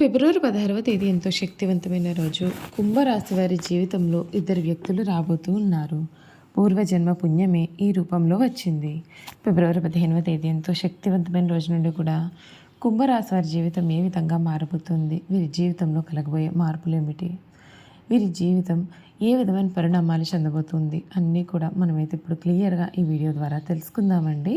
ఫిబ్రవరి పదహారవ తేదీ ఎంతో శక్తివంతమైన రోజు. కుంభరాశి వారి జీవితంలో ఇద్దరు వ్యక్తులు రాబోతూ ఉన్నారు. పూర్వజన్మ పుణ్యమే ఈ రూపంలో వచ్చింది. ఫిబ్రవరి పదిహేనవ తేదీ ఎంతో శక్తివంతమైన రోజు నుండి కూడా కుంభరాశి వారి జీవితం ఏ విధంగా మారబోతుంది? వీరి జీవితంలో కలగబోయే మార్పులు ఏమిటి? వీరి జీవితం ఏ విధమైన పరిణామాలు చెందబోతుంది? అన్నీ కూడా మనమైతే ఇప్పుడు క్లియర్గా ఈ వీడియో ద్వారా తెలుసుకుందామండి.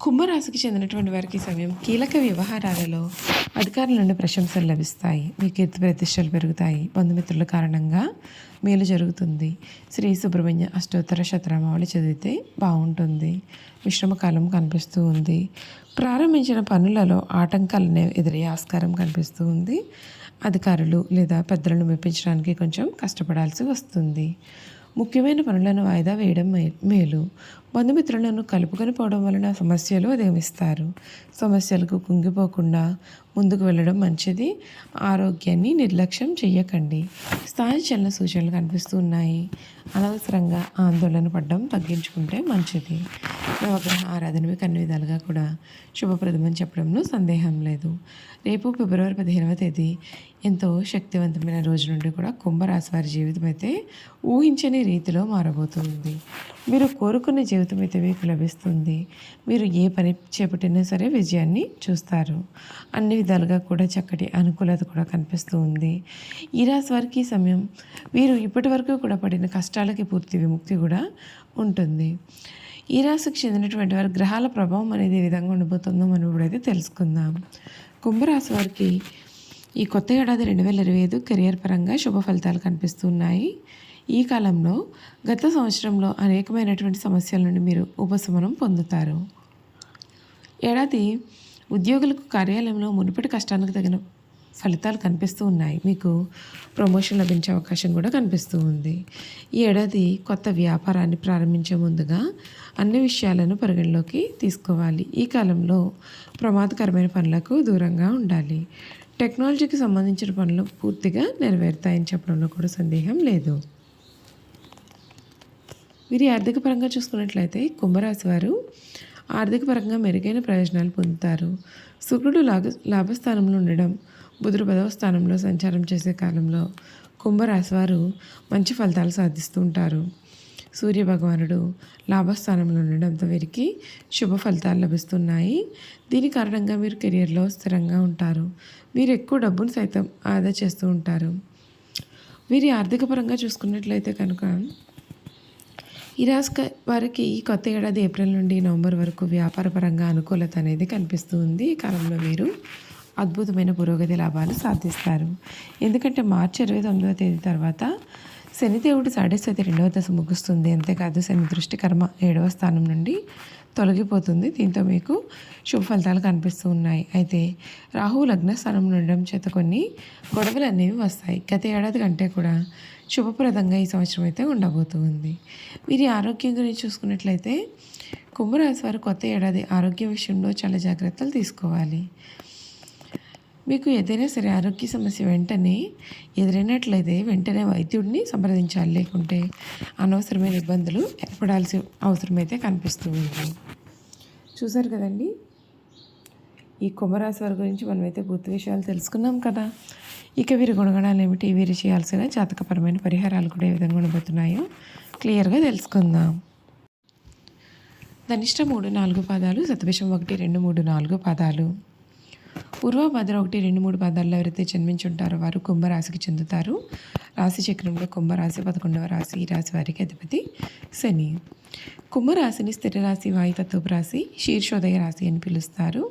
కుంభరాశికి చెందినటువంటి వారికి సమయం కీలక వ్యవహారాలలో అధికారుల నుండి ప్రశంసలు లభిస్తాయి. మీ కీర్తి ప్రతిష్టలు పెరుగుతాయి. బంధుమిత్రుల కారణంగా మేలు జరుగుతుంది. శ్రీ సుబ్రహ్మణ్య అష్టోత్తర శతనామావళి చదివితే బాగుంటుంది. మిశ్రమ కాలం కనిపిస్తూ ఉంది. ప్రారంభించిన పనులలో ఆటంకాలు ఎదురయ్యే ఆస్కారం కనిపిస్తూ ఉంది. అధికారులు లేదా పెద్దలను మెప్పించడానికి కొంచెం కష్టపడాల్సి వస్తుంది. ముఖ్యమైన పనులను వాయిదా వేయడం మే- మేలు. బంధుమిత్రులను కలుపుకొని పోవడం వలన సమస్యలు అధిగమిస్తారు. సమస్యలకు కుంగిపోకుండా ముందుకు వెళ్ళడం మంచిది. ఆరోగ్యాన్ని నిర్లక్ష్యం చేయకండి స్థాయి చలన సూచనలు కనిపిస్తూ ఉన్నాయి. అనవసరంగా ఆందోళన పడడం తగ్గించుకుంటే మంచిది. నవగ్రహ ఆరాధన మీకు అన్ని విధాలుగా కూడా శుభప్రదమని చెప్పడంలో సందేహం లేదు. రేపు ఫిబ్రవరి పదిహేనవ తేదీ ఎంతో శక్తివంతమైన రోజు నుండి కూడా కుంభరాశి వారి జీవితం అయితే ఊహించని రీతిలో మారబోతుంది. మీరు కోరుకునే జీవితం అయితే మీకు లభిస్తుంది. మీరు ఏ పని చేపట్టినా సరే విజయాన్ని చూస్తారు. అన్ని విధాలుగా కూడా చక్కటి అనుకూలత కూడా కనిపిస్తూ ఉంది. ఈ రాశి వారికి సమయం వీరు ఇప్పటి వరకు కూడా పడిన కష్టాలకి పూర్తి విముక్తి కూడా ఉంటుంది. ఈ రాశికి చెందినటువంటి వారి గ్రహాల ప్రభావం అనేది ఏ విధంగా ఉండబోతుందో మనం ఇప్పుడైతే తెలుసుకుందాం. కుంభరాశి వారికి ఈ కొత్త ఏడాది రెండు వేల ఇరవై ఐదు కెరియర్ పరంగా శుభ ఫలితాలు కనిపిస్తున్నాయి. ఈ కాలంలో గత సంవత్సరంలో అనేకమైనటువంటి సమస్యల నుండి మీరు ఉపశమనం పొందుతారు. ఏడాది ఉద్యోగులకు కార్యాలయంలో మునుపటి కష్టానికి తగిన ఫలితాలు కనిపిస్తూ ఉన్నాయి. మీకు ప్రమోషన్ లభించే అవకాశం కూడా కనిపిస్తూ ఉంది. ఈ ఏడాది కొత్త వ్యాపారాన్ని ప్రారంభించే ముందుగా అన్ని విషయాలను పరిగణలోకి తీసుకోవాలి. ఈ కాలంలో ప్రమాదకరమైన పనులకు దూరంగా ఉండాలి. టెక్నాలజీకి సంబంధించిన పనులు పూర్తిగా నెరవేరుతాయని చెప్పడంలో కూడా సందేహం లేదు. వీరి ఆర్థిక పరంగా చూసుకున్నట్లయితే కుంభరాశి వారు ఆర్థిక పరంగా మెరుగైన ప్రయోజనాలు పొందుతారు. శుక్రుడు లాభ లాభస్థానంలో ఉండడం బుధుడు పదవ స్థానంలో సంచారం చేసే కాలంలో కుంభరాశి వారు మంచి ఫలితాలు సాధిస్తూ ఉంటారు. సూర్య భగవానుడు లాభస్థానంలో ఉండడంతో వీరికి శుభ ఫలితాలు లభిస్తున్నాయి. దీని కారణంగా మీరు కెరియర్లో స్థిరంగా ఉంటారు. మీరు ఎక్కువ డబ్బును సైతం ఆదా చేస్తూ ఉంటారు. వీరి ఆర్థిక పరంగా చూసుకున్నట్లయితే కనుక ఈ రాశి వారికి ఈ కొత్త ఏడాది ఏప్రిల్ నుండి నవంబర్ వరకు వ్యాపారపరంగా అనుకూలత అనేది కనిపిస్తూ ఉంది. ఈ కాలంలో మీరు అద్భుతమైన పురోగతి లాభాలు సాధిస్తారు. ఎందుకంటే మార్చి ఇరవై తొమ్మిదవ తేదీ తర్వాత శనిదేవుడు సాడేస్థితి రెండవ దశ ముగుస్తుంది. అంతేకాదు శని దృష్టి కర్మ ఏడవ స్థానం నుండి తొలగిపోతుంది. దీంతో మీకు శుభ ఫలితాలు కనిపిస్తూ ఉన్నాయి. అయితే రాహువు లగ్న స్థానంలో ఉండడం చేత కొన్ని గొడవలు అనేవి వస్తాయి. గత ఏడాది కంటే కూడా శుభప్రదంగా ఈ సంవత్సరం అయితే ఉండబోతుంది. వీరి ఆరోగ్యం గురించి చూసుకున్నట్లయితే కుంభరాశి వారు కొత్త ఏడాది ఆరోగ్య విషయంలో చాలా జాగ్రత్తలు తీసుకోవాలి. మీకు ఏదైనా సరే ఆరోగ్య సమస్య వెంటనే ఎదురైనట్లయితే వెంటనే వైద్యుడిని సంప్రదించాలి. లేకుంటే అనవసరమైన ఇబ్బందులు ఏర్పడాల్సి అవసరమైతే కనిపిస్తూ ఉంది చూసారు కదండి? ఈ కుంభరాశి వారి గురించి మనమైతే పూర్తి విషయాలు తెలుసుకున్నాం కదా. ఇక వీరి గుణగణాలు ఏమిటి? వీరు చేయాల్సిన జాతకపరమైన పరిహారాలు కూడా ఏ విధంగా ఉండబోతున్నాయో క్లియర్గా తెలుసుకుందాం. ధనిష్ట మూడు నాలుగు పాదాలు సతవిషం ఒకటి రెండు మూడు నాలుగు పాదాలు. పూర్వభద్ర ఒకటి రెండు మూడు పాదాల్లో ఎవరైతే జన్మించుంటారో వారు కుంభరాశికి చెందుతారు. రాశి చక్రంలో కుంభరాశి పదకొండవ రాశి ఈ రాశి వారికి అధిపతి శని. కుంభరాశిని స్థిర రాశి వాయుతత్వపు రాశి శీర్షోదయ రాశి అని పిలుస్తారు.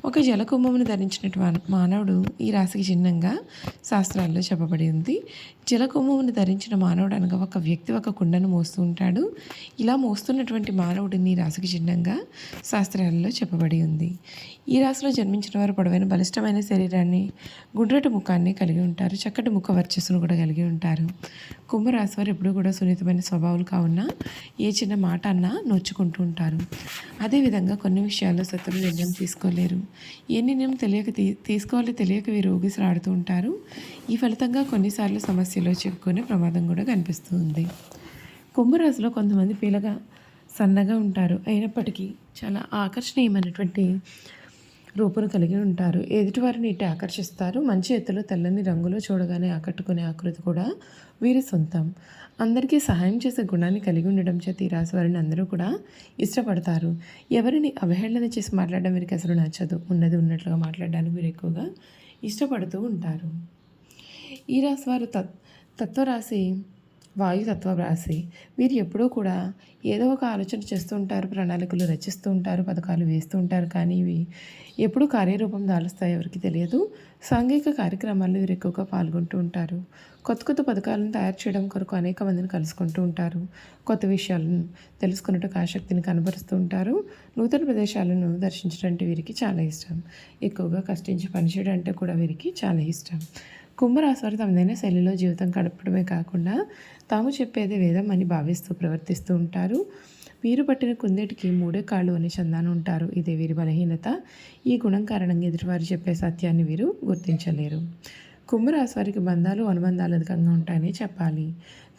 ఒక జలకుంభమును ధరించినటువంటి మానవుడు ఈ రాశికి చిహ్నంగా శాస్త్రాల్లో చెప్పబడి ఉంది. జలకుంభమును ధరించిన మానవుడు అనగా ఒక వ్యక్తి ఒక కుండను మోస్తూ ఉంటాడు. ఇలా మోస్తున్నటువంటి మానవుడిని ఈ రాశికి చిహ్నంగా శాస్త్రాలలో చెప్పబడి ఉంది. ఈ రాశిలో జన్మించిన వారు పొడవైన బలిష్టమైన శరీరాన్ని గుండ్రటి ముఖాన్ని కలిగి ఉంటారు. చక్కటి ముఖ వర్చస్సును కూడా కలిగి ఉంటారు. కుంభరాశి వారు ఎప్పుడూ కూడా సున్నితమైన స్వభావాలు కావున ఏ చిన్న మాట అన్నా నొచ్చుకుంటూ ఉంటారు. అదేవిధంగా కొన్ని విషయాల్లో శత్రులు నిర్ణయం తీసుకోలేరు. ఏ నిర్ణయం తెలియక తీ తీసుకోవాలి తెలియక వీరు ఊగిసలాడుతూ ఉంటారు. ఈ ఫలితంగా కొన్నిసార్లు సమస్యలో చిక్కుకునే ప్రమాదం కూడా కనిపిస్తుంది. కుంభరాశిలో కొంతమంది పీలగా సన్నగా ఉంటారు. అయినప్పటికీ చాలా ఆకర్షణీయమైనటువంటి రూపును కలిగి ఉంటారు. ఎదుటివారిని ఇటు ఆకర్షిస్తారు. మంచి ఎత్తులో తెల్లని రంగులో చూడగానే ఆకట్టుకునే ఆకృతి కూడా వీరి సొంతం. అందరికీ సహాయం చేసే గుణాన్ని కలిగి ఉండడం చేత ఈ రాశి వారిని అందరూ కూడా ఇష్టపడతారు. ఎవరిని అవహేళన చేసి మాట్లాడడం వీరికి అసలు నచ్చదు. ఉన్నది ఉన్నట్లుగా మాట్లాడడానికి వీరు ఎక్కువగా ఇష్టపడుతూ ఉంటారు. ఈ రాశి వారు తత్ తత్వరాశి వాయుతత్వ రాశి వీరు ఎప్పుడూ కూడా ఏదో ఒక ఆలోచన చేస్తూ ఉంటారు ప్రణాళికలు రచిస్తూ ఉంటారు పథకాలు వేస్తూ ఉంటారు. కానీ ఇవి ఎప్పుడు కార్యరూపం దాలుస్తాయో ఎవరికి తెలియదు. సాంఘిక కార్యక్రమాల్లో వీరు ఎక్కువగా పాల్గొంటూ ఉంటారు. కొత్త కొత్త పథకాలను తయారు చేయడం కొరకు అనేక మందిని కలుసుకుంటూ ఉంటారు. కొత్త విషయాలను తెలుసుకున్నట్టుకు ఆసక్తిని కనబరుస్తూ ఉంటారు. నూతన ప్రదేశాలను దర్శించడం అంటే వీరికి చాలా ఇష్టం. ఎక్కువగా కష్టించి పనిచేయడం అంటే కూడా వీరికి చాలా ఇష్టం. కుంభరాశి వారు తమదైన శైలిలో జీవితం గడపడమే కాకుండా తాము చెప్పేది వేదం అని భావిస్తూ ప్రవర్తిస్తూ ఉంటారు. వీరు పట్టిన కుందేటికి మూడే కాళ్ళు అనే చందాన ఉంటారు. ఇదే వీరి బలహీనత. ఈ గుణం కారణంగా ఎదుటివారు చెప్పే సత్యాన్ని వీరు గుర్తించలేరు. కుంభరాశి వారికి బంధాలు అనుబంధాలు అధికంగా ఉంటాయని చెప్పాలి.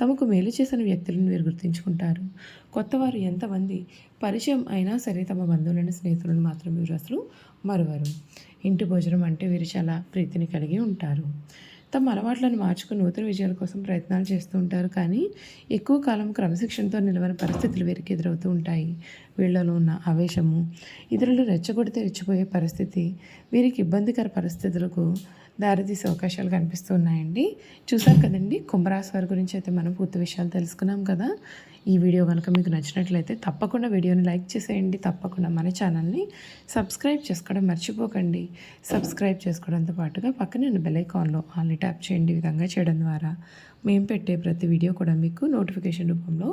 తమకు మేలు చేసిన వ్యక్తులను వీరు గుర్తించుకుంటారు. కొత్తవారు ఎంతమంది పరిచయం అయినా సరే తమ బంధువులను స్నేహితులను మాత్రం వీరు అసలు మరువరు. ఇంటి భోజనం అంటే వీరు చాలా ప్రీతిని కలిగి ఉంటారు. తమ అలవాట్లను మార్చుకుని నూతన విజయాల కోసం ప్రయత్నాలు చేస్తూ ఉంటారు. కానీ ఎక్కువ కాలం క్రమశిక్షణతో నిలవని పరిస్థితులు వీరికి ఎదురవుతూ ఉంటాయి. వీళ్ళలో ఉన్న ఆవేశము ఇతరులు రెచ్చగొడితే రెచ్చిపోయే పరిస్థితి వీరికి ఇబ్బందికర పరిస్థితులకు దారితీసే అవకాశాలు కనిపిస్తూ ఉన్నాయండి చూసారు కదండి కుంభరాశి వారి గురించి అయితే మనం పూర్తి విషయాలు తెలుసుకున్నాం కదా. ఈ వీడియో కనుక మీకు నచ్చినట్లయితే తప్పకుండా వీడియోని లైక్ చేసేయండి తప్పకుండా మన ఛానల్ని సబ్స్క్రైబ్ చేసుకోవడం మర్చిపోకండి. సబ్స్క్రైబ్ చేసుకోవడంతో పాటుగా పక్కనే ఉన్న బెల్ ఐకాన్లో ఆల్ని ట్యాప్ చేయండి ఈ విధంగా చేయడం ద్వారా. మేము పెట్టే ప్రతి వీడియో కూడా మీకు నోటిఫికేషన్ రూపంలో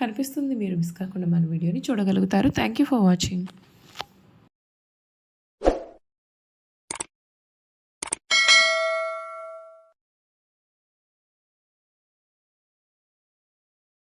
కనిపిస్తుంది. మీరు మిస్ కాకుండా మన వీడియోని చూడగలుగుతారు. Thank you for watching.